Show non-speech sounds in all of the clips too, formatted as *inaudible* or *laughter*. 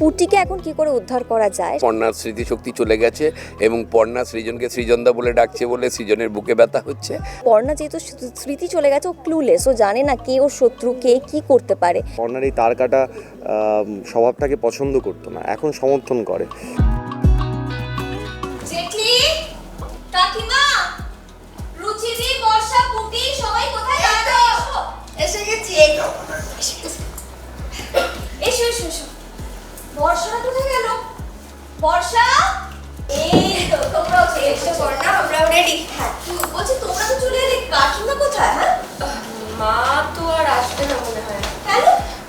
পুটিকে এখন কি করে উদ্ধার করা যায়? পর্ণার স্মৃতিশক্তি চলে গেছে এবং পর্ণা সৃজনকে সৃজনদা বলে ডাকছে বলে সৃজনের বুকে ব্যথা হচ্ছে। পর্ণা যেহেতু স্মৃতি চলে গেছে ও ক্লুলেস ও জানে না কে ওর শত্রু কে কি করতে পারে। কর্নার এই তার কাটা স্বভাবটাকে পছন্দ করতো না এখন সমর্থন করে। কাকিমা রুচিদি বর্ষা পুটি সবাই কোথায় এসো এসে গেছি এসো। বর্ষা? এই তো তোমরাও চলে এসো বর্ণা আমরাও রেডি হ্যাঁ বলছি তোমরা তো চলে এলে কাকিমা কোথায় হ্যাঁ? মা তো আর আসবে না মনে হয়। কেন?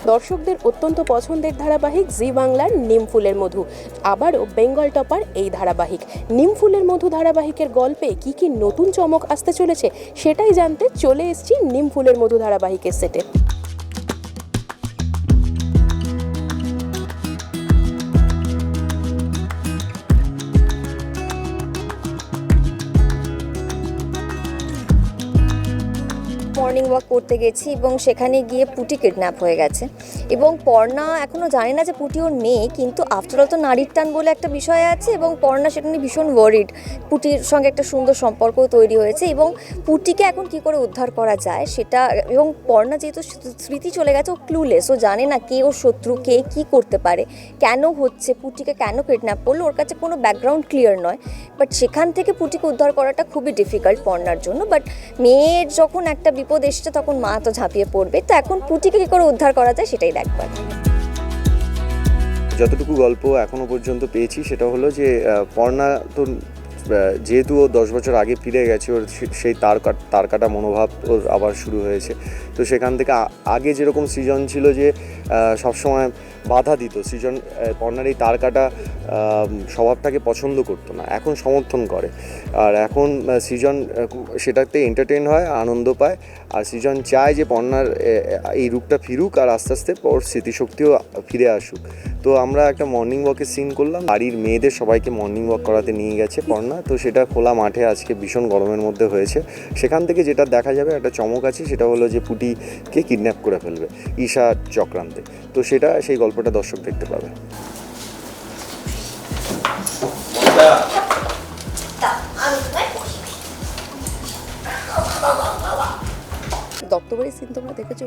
দর্শকদের অত্যন্ত পছন্দের ধারাবাহিক জি বাংলার নিমফুলের মধু। আবারও বেঙ্গল টপার এই ধারাবাহিক। নিমফুলের মধু ধারাবাহিকের গল্পে কি কি নতুন চমক আসতে চলেছে সেটাই জানতে চলে এসেছি নিমফুলের মধু ধারাবাহিকের সেটে। মর্নিং ওয়াক করতে গেছি এবং সেখানে গিয়ে পুটি কিডন্যাপ হয়ে গেছে। এবং পর্ণা এখনও জানে না যে পুটি ওর মেয়ে, কিন্তু আফটারঅল তো নারীর টান বলে একটা বিষয় আছে এবং পর্ণা সেটা নিয়ে ভীষণ ওয়ারিড পুটির সঙ্গে একটা সুন্দর সম্পর্ক তৈরি হয়েছে এবং পুটিকে এখন কি করে উদ্ধার করা যায় সেটা, এবং পর্ণা যেহেতু স্মৃতি চলে গেছে ও ক্লুলেস ও জানে না কে ওর শত্রু, কে কি করতে পারে, কেন হচ্ছে, পুটিকে কেন কিডন্যাপ করল, ওর কাছে কোনো ব্যাকগ্রাউন্ড ক্লিয়ার নয়। বাট সেখান থেকে পুটিকে উদ্ধার করাটা খুবই ডিফিকাল্ট পর্ণার জন্য। বাট মেয়ের যখন একটা বিপদ এসছে তখন মা তো ঝাঁপিয়ে পড়বে। তো এখন পুটিকে কী করে উদ্ধার করা যায় সেটাই দেখবার। যতটুকু গল্প এখনও পর্যন্ত পেয়েছি সেটা হলো যে পর্ণা তো যেহেতু ও দশ বছর আগে ফিরে গেছে ওর সেই তার কাট তার কাটা মনোভাব ওর আবার শুরু হয়েছে। তো সেখান থেকে আগে যেরকম সৃজন ছিল যে সবসময় বাধা দিত সৃজন আহ, পর্ণার এই তার কাটা স্বভাবটাকে পছন্দ করতো না এখন সমর্থন করে। আর এখন সৃজন সেটাতে এন্টারটেন হয় আনন্দ পায়। আর সৃজন চায় যে পর্ণার এই রূপটা ফিরুক আর আস্তে আস্তে ওর স্মৃতিশক্তিও ফিরে আসুক। তো আমরা একটা মর্নিং ওয়াকের সিন করলাম বাড়ির মেয়েদের সবাইকে মর্নিং ওয়াক করাতে নিয়ে গেছে পর্ণা তো সেটা খোলা মাঠে আজকে ভীষণ গরমের মধ্যে হয়েছে। সেখান থেকে যেটা দেখা যাবে একটা চমক আছে সেটা হলো যে পুটিকে কিডন্যাপ করে ফেলবে ঈশা চক্রান্তে। তো সেটা সেই গল্পটা দর্শক দেখতে পাবে। দত্তবাড়ির সিন তোমরা দেখেছ?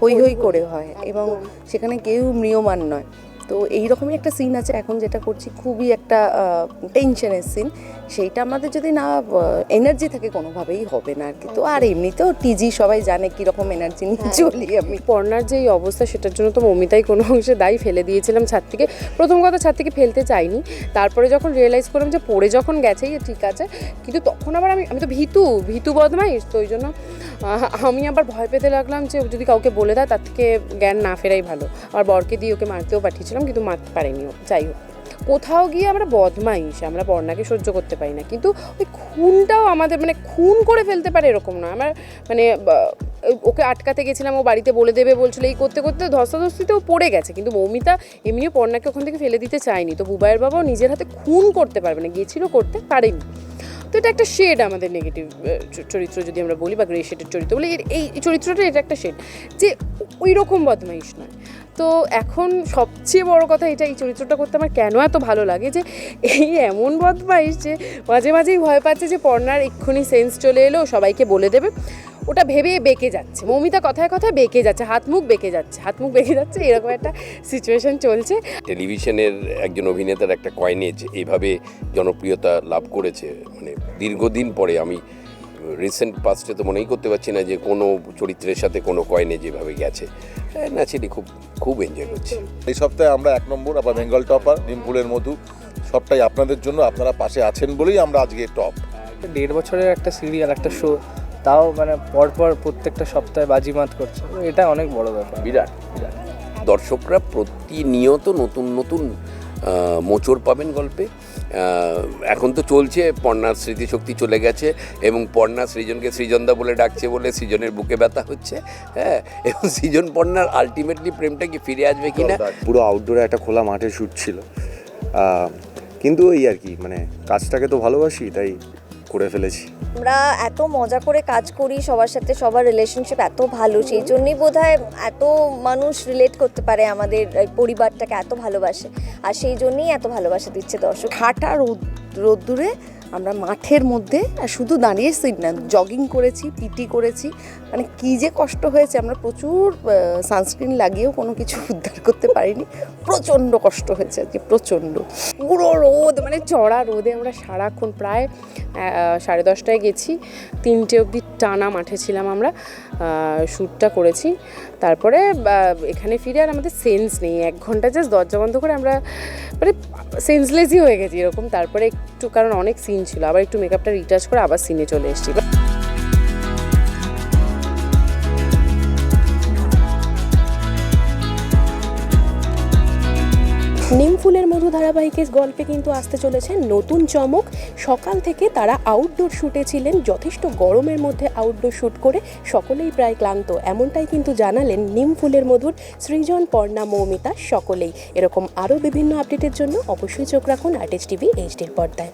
হই হই করে হয় এবং সেখানে কেউ মৃয়মান নয়। তো এই রকমই একটা সিন আছে। এখন যেটা করছি খুবই একটা টেনশনের সিন সেইটা আমাদের যদি না এনার্জি থাকে কোনোভাবেই হবে না আর কি তো আর এমনিতেও টিজি সবাই জানে কীরকম এনার্জি নিয়ে চলি আমি। পর্ণার যে এই অবস্থা সেটার জন্য তো মমিতাই কোনো অংশে দায়ী ফেলে দিয়েছিলাম ছাদ থেকে প্রথম কথা ছাদ থেকে ফেলতে চাইনি। তারপরে যখন রিয়েলাইজ করলাম যে পড়ে যখন গেছেই ঠিক আছে। কিন্তু তখন আবার আমি আমি তো ভীতু ভীতু বদমাইশ। তো ওই জন্য আমি আবার ভয় পেতে লাগলাম যে যদি কাউকে বলে দেয় তার থেকে জ্ঞান না ফেরাই ভালো। আর বরকে দিয়ে ওকে মারতেও পাঠিয়েছিলাম। কিন্তু মারতে পারেনি ও। যাই হোক, কোথাও গিয়ে আমরা বদমাইশ, আমরা বর্ণাকে সহ্য করতে পারি না। কিন্তু ওই খুনটাও আমাদের মানে খুন করে ফেলতে পারে এরকম না। আমার মানে ওকে আটকাতে গেছিলাম, ও বাড়িতে বলে দেবে বলছিল এই করতে করতে ধস্তাধস্তিতেও পড়ে গেছে। কিন্তু মৌমিতা এমনিও পর্ণাকে ওখান থেকে ফেলে দিতে চায়নি। তো বুবাইয়ের বাবাও নিজের হাতে খুন করতে পারবে না গিয়েছিল করতে পারেনি। তো এটা একটা শেড আমাদের নেগেটিভ চরিত্র যদি আমরা বলি বা গ্রে শেডের চরিত্র বলি এই চরিত্রটা এটা একটা শেড যে ওই রকম বদমাইশ নয়। তো এখন সবচেয়ে বড় কথা এটা এই চরিত্রটা করতে আমার কেন এত ভালো লাগে যে এই এমন বদমাইশ যে মাঝে মাঝেই ভয় পাচ্ছে যে পর্নার এক্ষুনি সেন্স চলে এলো, সবাইকে বলে দেবে। ওটা ভেবে বেঁকে যাচ্ছে। মৌমিতা কথায় কথায় বেঁকে যাচ্ছে হাত মুখ বেঁকে যাচ্ছে হাত মুখ বেঁকে যাচ্ছে এরকম একটা সিচুয়েশন চলছে। টেলিভিশনের একজন অভিনেতার একটা কয়নেজ এইভাবে জনপ্রিয়তা লাভ করেছে মানে দীর্ঘদিন পরে আমি রিসেন্ট পাস্টে তো মনেই করতে পারছি না যে কোনো চরিত্রের সাথে কোনো কয়নেজ যেভাবে গেছে। ন্যাচারালি খুব খুব এনজয় করছি। এই সপ্তাহে আমরা এক নম্বর আবার বেঙ্গল টপার নিমপুলের মধু সবটাই আপনাদের জন্য আপনারা পাশে আছেন বলেই আমরা আজকে টপ দেড় বছরের একটা সিরিয়াল একটা শো তাও মানে পরপর প্রত্যেকটা সপ্তাহে বাজিমাত করছে। তো এটা অনেক বড় ব্যাপার। বিরাট বিরাট। দর্শকরা প্রতিনিয়ত নতুন নতুন মোচড় পাবেন গল্পে। এখন তো চলছে পর্ণার স্মৃতিশক্তি চলে গেছে এবং পর্ণা সৃজনকে সৃজনদা বলে ডাকছে বলে সৃজনের বুকে ব্যথা হচ্ছে হ্যাঁ? এবং সৃজন পর্ণার আলটিমেটলি প্রেমটা কি ফিরে আসবে কি না? পুরো আউটডোরে একটা খোলা মাঠে শ্যুট ছিল। কিন্তু ওই আর কি মানে কাজটাকে তো ভালোবাসি তাই করে ফেলেছি। আমরা এত মজা করে কাজ করি, সবার সাথে সবার রিলেশনশিপ এত ভালো, সেই জন্যই বোধ এত মানুষ রিলেট করতে পারে আমাদের পরিবারটাকে এত ভালোবাসে। আর সেই জন্যই এত ভালোবাসা দিচ্ছে দর্শক। খাটা রোদ, রোদ্দুরে আমরা মাঠের মধ্যে শুধু দাঁড়িয়ে সিট না জগিং করেছি পিটি করেছি। মানে কী যে কষ্ট হয়েছে, আমরা প্রচুর সানস্ক্রিন লাগিয়েও কোনো কিছু *laughs* উদ্ধার করতে পারিনি। প্রচণ্ড কষ্ট হয়েছে আর কি প্রচণ্ড। পুরো রোদ মানে চড়া রোদে আমরা সারাক্ষণ প্রায় সাড়ে দশটায় গেছি। তিনটে অবধি টানা মাঠে ছিলাম আমরা শ্যুটটা করেছি। তারপরে এখানে ফিরে আর আমাদের সেন্স নেই। এক ঘণ্টা জাস্ট দরজা বন্ধ করে আমরা মানে সেন্সলেসই হয়ে গেছি এরকম। তারপরে একটু, কারণ অনেক সিন ছিল। আবার একটু মেকআপটা রিটাচ করে আবার সিনে চলে এসেছি। নিমফুলের মধু ধারাবাহিকের গল্পে কিন্তু আসতে চলেছে নতুন চমক। সকাল থেকে তারা আউটডোর শ্যুটে ছিলেন, যথেষ্ট গরমের মধ্যে আউটডোর শ্যুট করে সকলেই প্রায় ক্লান্ত। এমনটাই কিন্তু জানালেন নিমফুলের মধুর সৃজন, পর্ণা, মৌমিতা সকলেই। এরকম আরও বিভিন্ন আপডেটের জন্য অবশ্যই চোখ রাখুন আর্টিস্ট টিভি, এইচডির পর্দায়।